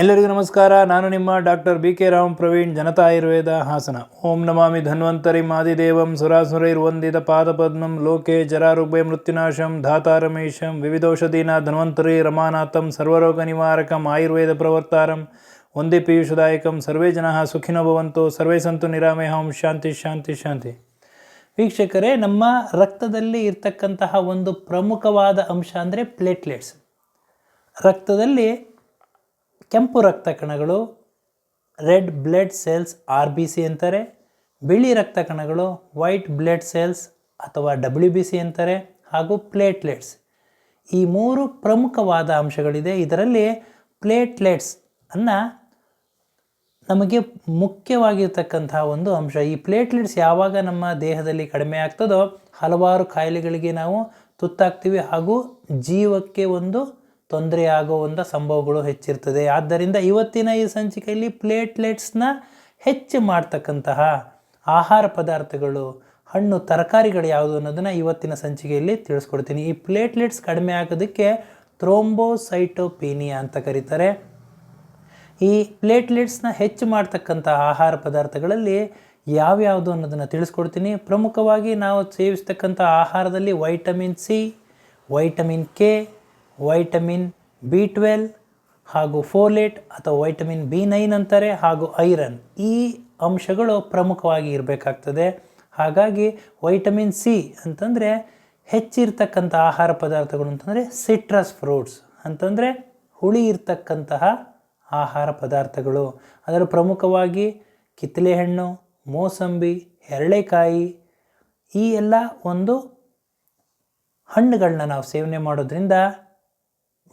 ಎಲ್ಲರಿಗೂ ನಮಸ್ಕಾರ. ನಾನು ನಿಮ್ಮ doctor B K Ram Praveen, Janata Ayurveda Hassan. ಓಂ ನಮಾಮಿ ಧನ್ವಂತರಿ ಮಾದಿದೇವಂ ಸುರಾಸುರೈರ್ವಂದಿತ ಪಾದಪದ್ಮಂ ಲೋಕೆ ಜರಾರುಗ್ಭಯ ಮೃತ್ಯುನಾಶಂ ಧಾತಾರಮೇಶಂ ವಿವಿಧೌಷಧೀನ ಧನ್ವಂತರಿ ರಮಾನಾಥಂ ಸರ್ವರೋಗ ನಿವಾರಕಂ ಆಯುರ್ವೇದ ಪ್ರವರ್ತಾರಂ ಒಂದೇ ಪೀಯೂಷದಾಯಕಂ ಸರ್ವೇ ಜನ ಸುಖಿನೋ ಭವಂತು ಸರ್ವೇ ಸಂತು ನಿರಾಮಯ ಹಂ ಶಾಂತಿ ಶಾಂತಿ ಶಾಂತಿ. ವೀಕ್ಷಕರೇ, ನಮ್ಮ ರಕ್ತದಲ್ಲಿ ಇರ್ತಕ್ಕಂತಹ ಒಂದು ಪ್ರಮುಖವಾದ ಅಂಶ ಅಂದರೆ ಪ್ಲೇಟ್ಲೆಟ್ಸ್. ರಕ್ತದಲ್ಲಿ ಕೆಂಪು ರಕ್ತ ಕಣಗಳು, red blood cells R B C ಅಂತಾರೆ, ಬಿಳಿ ರಕ್ತ ಕಣಗಳು, ವೈಟ್ ಬ್ಲಡ್ ಸೆಲ್ಸ್ ಅಥವಾ ಡಬ್ಲ್ಯೂ ಬಿ ಸಿ ಅಂತಾರೆ, ಹಾಗೂ ಪ್ಲೇಟ್ಲೆಟ್ಸ್. ಈ ಮೂರು ಪ್ರಮುಖವಾದ ಅಂಶಗಳಿದೆ. ಇದರಲ್ಲಿ ಪ್ಲೇಟ್ಲೆಟ್ಸ್ ಅನ್ನು ನಮಗೆ ಮುಖ್ಯವಾಗಿರ್ತಕ್ಕಂತಹ ಒಂದು ಅಂಶ. ಈ ಪ್ಲೇಟ್ಲೆಟ್ಸ್ ಯಾವಾಗ ನಮ್ಮ ದೇಹದಲ್ಲಿ ಕಡಿಮೆ ಆಗ್ತದೋ ಹಲವಾರು ಕಾಯಿಲೆಗಳಿಗೆ ನಾವು ತುತ್ತಾಗ್ತೀವಿ ಹಾಗೂ ಜೀವಕ್ಕೆ ಒಂದು ತೊಂದರೆ ಆಗುವಂಥ ಸಂಭವಗಳು ಹೆಚ್ಚಿರ್ತದೆ. ಆದ್ದರಿಂದ ಇವತ್ತಿನ ಈ ಸಂಚಿಕೆಯಲ್ಲಿ ಪ್ಲೇಟ್ಲೆಟ್ಸ್ನ ಹೆಚ್ಚು ಮಾಡ್ತಕ್ಕಂತಹ ಆಹಾರ ಪದಾರ್ಥಗಳು, ಹಣ್ಣು, ತರಕಾರಿಗಳು ಯಾವುದು ಅನ್ನೋದನ್ನು ಇವತ್ತಿನ ಸಂಚಿಕೆಯಲ್ಲಿ ತಿಳಿಸ್ಕೊಡ್ತೀನಿ. ಈ ಪ್ಲೇಟ್ಲೆಟ್ಸ್ ಕಡಿಮೆ ಆಗೋದಕ್ಕೆ ಥ್ರೋಂಬೋಸೈಟೋಪೀನಿಯಾ ಅಂತ ಕರೀತಾರೆ. ಈ ಪ್ಲೇಟ್ಲೆಟ್ಸ್ನ ಹೆಚ್ಚು ಮಾಡ್ತಕ್ಕಂಥ ಆಹಾರ ಪದಾರ್ಥಗಳಲ್ಲಿ ಯಾವ್ಯಾವುದು ಅನ್ನೋದನ್ನು ತಿಳಿಸ್ಕೊಡ್ತೀನಿ. ಪ್ರಮುಖವಾಗಿ ನಾವು ಸೇವಿಸ್ತಕ್ಕಂಥ ಆಹಾರದಲ್ಲಿ vitamin C, vitamin K vitamin B twelve ಹಾಗೂ ಫೋಲೇಟ್ ಅಥವಾ ವೈಟಮಿನ್ ಬಿ ನೈನ್ ಅಂತಾರೆ ಹಾಗೂ ಐರನ್. ಈ ಅಂಶಗಳು ಪ್ರಮುಖವಾಗಿ ಇರಬೇಕಾಗ್ತದೆ. ಹಾಗಾಗಿ ವೈಟಮಿನ್ ಸಿ ಅಂತಂದರೆ ಹೆಚ್ಚಿರ್ತಕ್ಕಂಥ ಆಹಾರ ಪದಾರ್ಥಗಳು ಅಂತಂದರೆ ಸಿಟ್ರಸ್ ಫ್ರೂಟ್ಸ್ ಅಂತಂದರೆ ಹುಳಿ ಇರ್ತಕ್ಕಂತಹ ಆಹಾರ ಪದಾರ್ಥಗಳು. ಅದರ ಪ್ರಮುಖವಾಗಿ ಕಿತ್ತಳೆ ಹಣ್ಣು ಮೋಸಂಬಿ, ಎರಳೆಕಾಯಿ ಈ ಎಲ್ಲ ಒಂದು ಹಣ್ಣುಗಳನ್ನ ನಾವು ಸೇವನೆ ಮಾಡೋದ್ರಿಂದ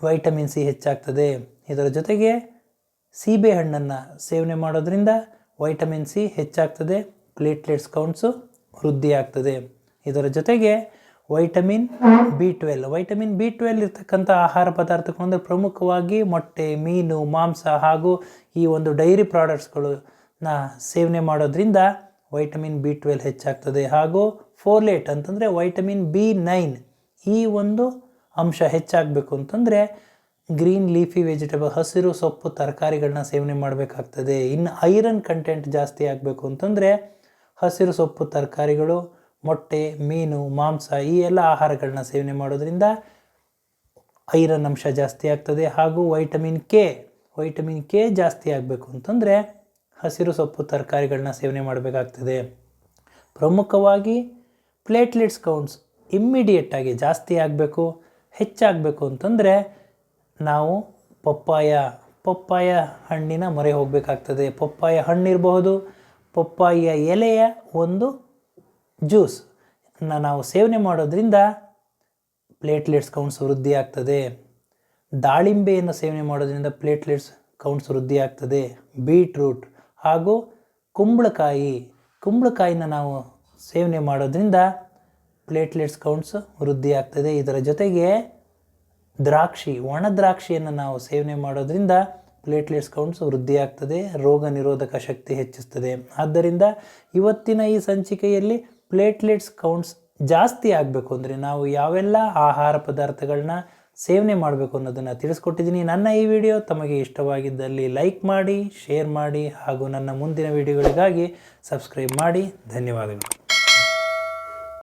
ವೈಟಮಿನ್ ಸಿ ಹೆಚ್ಚಾಗ್ತದೆ. ಇದರ ಜೊತೆಗೆ ಸೀಬೆ ಹಣ್ಣನ್ನು ಸೇವನೆ ಮಾಡೋದ್ರಿಂದ ವೈಟಮಿನ್ ಸಿ ಹೆಚ್ಚಾಗ್ತದೆ. ಪ್ಲೇಟ್ಲೆಟ್ಸ್, ಕೌಂಟ್ಸು ವೃದ್ಧಿಯಾಗ್ತದೆ. ಇದರ ಜೊತೆಗೆ vitamin B twelve. Vitamin B twelve ಇರ್ತಕ್ಕಂಥ ಆಹಾರ ಪದಾರ್ಥಗಳು ಅಂದರೆ ಪ್ರಮುಖವಾಗಿ ಮೊಟ್ಟೆ, ಮೀನು, ಮಾಂಸ ಹಾಗೂ ಈ ಒಂದು ಡೈರಿ ಪ್ರಾಡಕ್ಟ್ಸ್ಗಳನ್ನ ಸೇವನೆ ಮಾಡೋದ್ರಿಂದ ವೈಟಮಿನ್ ಬಿ ಟ್ವೆಲ್ ಹೆಚ್ಚಾಗ್ತದೆ. ಹಾಗೂ ಫೋಲೇಟ್ ಅಂತಂದರೆ ವೈಟಮಿನ್ ಬಿ ನೈನ್. ಈ ಒಂದು ಅಂಶ ಹೆಚ್ಚಾಗಬೇಕು ಅಂತಂದರೆ ಗ್ರೀನ್ ಲೀಫಿ ವೆಜಿಟೇಬಲ್ ಹಸಿರು ಸೊಪ್ಪು ತರಕಾರಿಗಳನ್ನ ಸೇವನೆ ಮಾಡಬೇಕಾಗ್ತದೆ. ಇನ್ನು ಐರನ್ ಕಂಟೆಂಟ್ ಜಾಸ್ತಿ ಆಗಬೇಕು ಅಂತಂದರೆ ಹಸಿರು ಸೊಪ್ಪು ತರಕಾರಿಗಳು, ಮೊಟ್ಟೆ, ಮೀನು, ಮಾಂಸ ಈ ಎಲ್ಲ ಆಹಾರಗಳನ್ನ ಸೇವನೆ ಮಾಡೋದ್ರಿಂದ ಐರನ್ ಅಂಶ ಜಾಸ್ತಿ ಆಗ್ತದೆ. ಹಾಗೂ ವೈಟಮಿನ್ ಕೆ ವೈಟಮಿನ್ ಕೆ ಜಾಸ್ತಿ ಆಗಬೇಕು ಅಂತಂದರೆ ಹಸಿರು ಸೊಪ್ಪು ತರಕಾರಿಗಳನ್ನ ಸೇವನೆ ಮಾಡಬೇಕಾಗ್ತದೆ. ಪ್ರಮುಖವಾಗಿ ಪ್ಲೇಟ್ಲೆಟ್ಸ್ ಕೌಂಟ್ಸ್ ಇಮ್ಮಿಡಿಯೇಟಾಗಿ ಜಾಸ್ತಿ ಆಗಬೇಕು. ಹೆಚ್ಚಾಗಬೇಕು ಅಂತಂದರೆ ನಾವು ಪಪ್ಪಾಯ ಪಪ್ಪಾಯ ಹಣ್ಣಿನ ಮೊರೆ ಹೋಗಬೇಕಾಗ್ತದೆ. ಪಪ್ಪಾಯ ಹಣ್ಣಿರಬಹುದು ಪಪ್ಪಾಯಿಯ ಎಲೆಯ ಒಂದು ಜ್ಯೂಸ್. ನಾವು ಸೇವನೆ ಮಾಡೋದ್ರಿಂದ ಪ್ಲೇಟ್ಲೆಟ್ಸ್ ಕೌಂಟ್ಸ್ ವೃದ್ಧಿ ಆಗ್ತದೆ. ದಾಳಿಂಬೆಯನ್ನು ಸೇವನೆ ಮಾಡೋದ್ರಿಂದ ಪ್ಲೇಟ್ಲೆಟ್ಸ್ ಕೌಂಟ್ಸ್ ವೃದ್ಧಿ ಆಗ್ತದೆ. ಬೀಟ್ರೂಟ್ ಹಾಗೂ ಕುಂಬಳಕಾಯಿ. ಕುಂಬಳಕಾಯಿನ ನಾವು ಸೇವನೆ ಮಾಡೋದ್ರಿಂದ ಪ್ಲೇಟ್ಲೆಟ್ಸ್ ಕೌಂಟ್ಸ್ ವೃದ್ಧಿ ಆಗ್ತದೆ. ಇದರ ಜೊತೆಗೆ ದ್ರಾಕ್ಷಿ, ಒಣ ದ್ರಾಕ್ಷಿಯನ್ನು ನಾವು ಸೇವನೆ ಮಾಡೋದ್ರಿಂದ ಪ್ಲೇಟ್ಲೆಟ್ಸ್ ಕೌಂಟ್ಸ್ ವೃದ್ಧಿ ಆಗ್ತದೆ, ರೋಗ ನಿರೋಧಕ ಶಕ್ತಿ ಹೆಚ್ಚಿಸ್ತದೆ. ಆದ್ದರಿಂದ ಇವತ್ತಿನ ಈ ಸಂಚಿಕೆಯಲ್ಲಿ ಪ್ಲೇಟ್ಲೆಟ್ಸ್ ಕೌಂಟ್ಸ್ ಜಾಸ್ತಿ ಆಗಬೇಕು ಅಂದರೆ ನಾವು ಯಾವೆಲ್ಲ ಆಹಾರ ಪದಾರ್ಥಗಳನ್ನ ಸೇವನೆ ಮಾಡಬೇಕು ಅನ್ನೋದನ್ನು ತಿಳಿಸ್ಕೊಟ್ಟಿದ್ದೀನಿ. ನನ್ನ ಈ ವಿಡಿಯೋ ತಮಗೆ ಇಷ್ಟವಾಗಿದ್ದಲ್ಲಿ ಲೈಕ್ ಮಾಡಿ, ಶೇರ್ ಮಾಡಿ ಹಾಗೂ ನನ್ನ ಮುಂದಿನ ವಿಡಿಯೋಗಳಿಗಾಗಿ ಸಬ್ಸ್ಕ್ರೈಬ್ ಮಾಡಿ. ಧನ್ಯವಾದಗಳು.